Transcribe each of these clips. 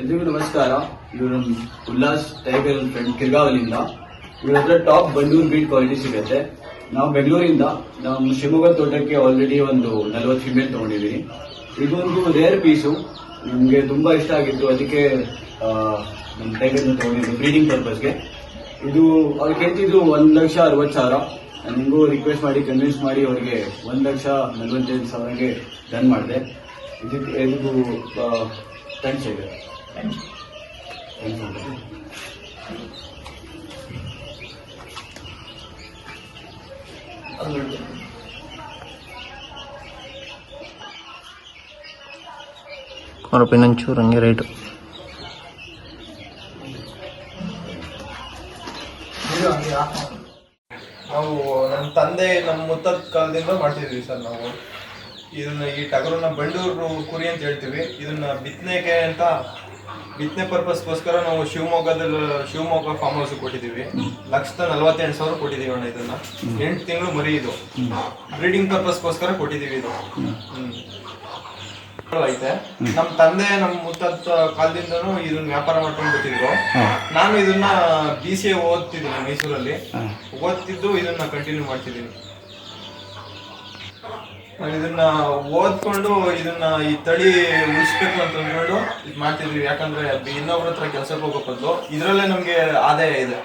ಎಲ್ರಿಗೂ ನಮಸ್ಕಾರ. ಇವರು ಉಲ್ಲಾಸ್ ಟೈಗರ್ ಫ್ರೆಂಡ್ ಕಿರ್ಗಾವಲಿಂದ ಇವ್ರ ಹತ್ರ ಟಾಪ್ ಬಂಡೂರ್ ಬೀಟ್ ಕ್ವಾಲಿಟಿ ಸಿಗುತ್ತೆ. ನಾವು ಬೆಂಗಳೂರಿಂದ ನಮ್ಮ ಶಿವಮೊಗ್ಗ ತೋಟಕ್ಕೆ ಆಲ್ರೆಡಿ ಒಂದು ನಲವತ್ತು ಫಿಮೇಲ್ ತಗೊಂಡಿದ್ದೀನಿ ಇದೊಂದು ರೇರ್ ಪೀಸು ನಮಗೆ ತುಂಬ ಇಷ್ಟ ಆಗಿತ್ತು. ಅದಕ್ಕೆ ನಮ್ಮ ಟೈಗರ್ನ ತಗೊಂಡಿದ್ದು ಬ್ರೀಡಿಂಗ್ ಪರ್ಪಸ್ಗೆ ಇದು, ಅವ್ರು ಕೇಳ್ತಿದ್ದು ಒಂದು ಲಕ್ಷ ಅರವತ್ತು ಸಾವಿರ. ನನಗೂ ರಿಕ್ವೆಸ್ಟ್ ಮಾಡಿ ಕನ್ವಿನ್ಸ್ ಮಾಡಿ ಅವ್ರಿಗೆ ಒಂದು ಲಕ್ಷ ನಲ್ವತ್ತೈದು ಸಾವಿರಕ್ಕೆ ಡನ್ ಮಾಡಿದೆ. ಇದಕ್ಕೆ ಇದು ಥ್ಯಾಂಕ್ಸ್ ಇದೆ ಇನ್ನೊಂಚೂರು ಹಂಗೆ ರೈಟು ನಾವು ನಮ್ಮ ತಂದೆ ನಮ್ಮ ಮುತ್ತದ ಕಾಲದಿಂದ ಮಾಡ್ತಿದ್ವಿ ಸರ್ ನಾವು. ಇದನ್ನ ಈ ಟಗರನ್ನ ಬಂಡೂರು ಕುರಿ ಅಂತ ಹೇಳ್ತೀವಿ. ಇದನ್ನ ಬಿತ್ತನೆಗೆ ಅಂತ ಬಿತ್ತನೆ ಪರ್ಪಸ್ಗೋಸ್ಕರ ನಾವು ಶಿವಮೊಗ್ಗದಲ್ಲಿ ಶಿವಮೊಗ್ಗ ಫಾರ್ಮ್ ಹೌಸ್ ಕೊಟ್ಟಿದ್ದೀವಿ. ಲಕ್ಷದ ನಲವತ್ತೆಂಟು ಸಾವಿರ ಕೊಟ್ಟಿದ್ದೀವಿ ಅಣ್ಣ ಇದನ್ನ. ಎಂಟು ತಿಂಗಳು ಮರಿ ಇದು. ಬ್ರೀಡಿಂಗ್ ಪರ್ಪಸ್ಗೋಸ್ಕರ ಕೊಟ್ಟಿದ್ದೀವಿ ಇದು. ಹ್ಮ್. ಐತೆ. ನಮ್ಮ ತಂದೆ ನಮ್ಮ ಮುತ್ತತ್ತ ಕಾಲದಿಂದನೂ ಇದನ್ನ ವ್ಯಾಪಾರ ಮಾಡ್ಕೊಂಡು ಬಿಟ್ಟಿದ್ರು ನಾನು ಇದನ್ನ ಬಿ ಸಿ ಎ ಓದ್ತಿದ್ದೀನಿ ಮೈಸೂರಲ್ಲಿ. ಓದ್ತಿದ್ದು ಇದನ್ನ ಕಂಟಿನ್ಯೂ ಮಾಡ್ತಿದ್ದೀನಿ. ಇದನ್ನ ಓದ್ಕೊಂಡು ಇದನ್ನ ಈ ತಳಿ ಉಳಿಸ್ಬೇಕು ಅಂತ ಅಂದ್ಕೊಂಡು ಇದು ಮಾಡ್ತಿದ್ವಿ. ಯಾಕಂದ್ರೆ ಇನ್ನೊಬ್ರ ಹತ್ರ ಕೆಲ್ಸಕ್ಕೆ ಹೋಗೋ ಇದ್ರಲ್ಲೇ ನಮ್ಗೆ ಆದಾಯ ಇದೆ.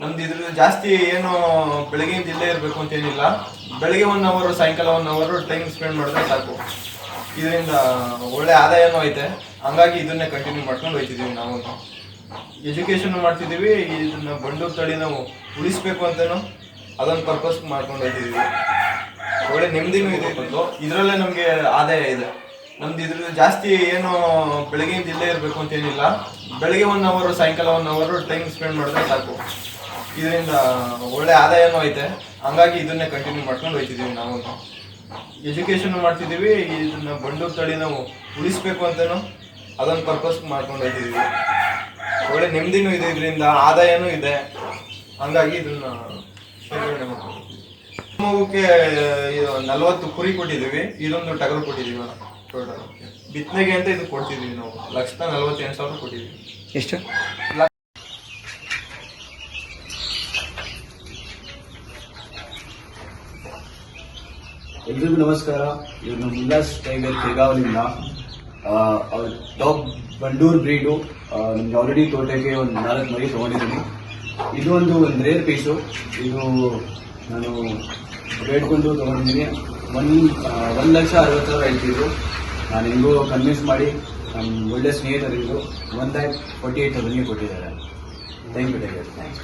ನಮ್ದು ಇದ್ರ ಜಾಸ್ತಿ ಏನು ಬೆಳಗಿನ ಇಲ್ಲೇ ಇರಬೇಕು ಅಂತ ಏನಿಲ್ಲ. ಬೆಳಗ್ಗೆ ಒನ್ ಅವರ್ ಸಾಯಂಕಾಲ ಒನ್ ಅವರ್ ಟೈಮ್ ಸ್ಪೆಂಡ್ ಮಾಡಿದ್ರೆ ಸಾಕು. ಇದರಿಂದ ಒಳ್ಳೆ ಆದಾಯನೂ ಐತೆ. ಹಂಗಾಗಿ ಇದನ್ನೇ ಕಂಟಿನ್ಯೂ ಮಾಡ್ಕೊಂಡು ಹೋಯ್ತಿದೀವಿ ನಾವು. ಎಜುಕೇಶನ್ ಮಾಡ್ತಿದೀವಿ, ಇದನ್ನ ಬಂಡೂರು ತಳಿ ನಾವು ಉಳಿಸ್ಬೇಕು ಅಂತಾನು ಅದೊಂದು ಪರ್ಪಸ್ ಮಾಡ್ಕೊಂಡು ಹೋಯ್ತಿದೀವಿ. ಒಳ್ಳೆ ನೆಮ್ಮದಿನೂ ಇದೆ ಇದರಲ್ಲೇ ನಮಗೆ ಆದಾಯ ಇದೆ. ನಮ್ದು ಇದ್ರ ಜಾಸ್ತಿ ಏನು ಬೆಳಗ್ಗೆಯಿಂದ ಇಲ್ಲೇ ಇರಬೇಕು ಅಂತ ಏನಿಲ್ಲ. ಬೆಳಗ್ಗೆ ಒನ್ ಅವರ್ ಸಾಯಂಕಾಲ ಒನ್ ಅವರ್ ಟೈಮ್ ಸ್ಪೆಂಡ್ ಮಾಡಿದ್ರೆ ಸಾಕು. ಇದರಿಂದ ಒಳ್ಳೆ ಆದಾಯನೂ ಐತೆ. ಹಂಗಾಗಿ ಇದನ್ನೇ ಕಂಟಿನ್ಯೂ ಮಾಡ್ಕೊಂಡು ಹೋಯ್ತಿದ್ದೀವಿ ನಾವು. ಎಜುಕೇಷನ್ ಮಾಡ್ತಿದ್ದೀವಿ ಇದನ್ನ ಬಂಡೂರು ತಳಿ ನಾವು ಉಳಿಸ್ಬೇಕು ಅಂತನೂ ಅದೊಂದು ಪರ್ಪಸ್ ಮಾಡ್ಕೊಂಡು ಹೋಗ್ತಿದ್ದೀವಿ ಒಳ್ಳೆ ನೆಮ್ಮದಿನೂ ಇದೆ ಇದರಿಂದ, ಆದಾಯನೂ ಇದೆ. ಹಂಗಾಗಿ ಇದನ್ನ ಮಗುಕ್ಕೆ ನಲವತ್ತು ಕುರಿ ಕೊಟ್ಟಿದ್ದೀವಿ. ಇದೊಂದು ಟಗರು ಕೊಟ್ಟಿದ್ದೀವಿ. ಟೋಟಲ್. ಬಿತ್ತನೆಗೆ ಅಂತ ಇದು ಕೊಡ್ತಿದ್ದೀವಿ ನಾವು. ಲಕ್ಷ ನಲವತ್ತೆಂಟು ಸಾವಿರ ಕೊಟ್ಟಿದ್ದೀವಿ. ಎಷ್ಟು? ಎಲ್ರಿಗೂ ನಮಸ್ಕಾರ. ಇವರು ನಮ್ಮ ಉಲ್ಲಾಸ್ ಟೈಗರ್ ಅವ್ರ ಟಾಪ್ ಬಂಡೂರ್ ಬ್ರೀಡು ನಮ್ಗೆ ಆಲ್ರೆಡಿ ತೋಟಕ್ಕೆ ಒಂದು ನಾಲ್ಕು ಮರಿ ತೊಗೊಂಡಿದ್ದೀನಿ. ಇದು ಒಂದು ಒಂದು ರೇರ್ ಪೀಸು ಇದು ನಾನು ಬೇಡ್ಕೊಂಡು ತೊಗೊಂಡಿದ್ದೀನಿ. ಒನ್ ಒಂದು ಲಕ್ಷ ಅರವತ್ತು ಸಾವಿರ ಹೇಳ್ತಿದ್ರು ನಾನು ಹೆಂಗೂ ಕನ್ವಿನ್ಸ್ ಮಾಡಿ ನಮ್ಮ ಒಳ್ಳೆ ಸ್ನೇಹಿತರಿಗೂ ಒನ್ ಲ್ಯಾಕ್ ಫೋರ್ಟಿ ಏಯ್ಟ್ ತೌಸಂಡ್ಗೆ ಕೊಟ್ಟಿದ್ದಾರೆ. Thank you thank thanks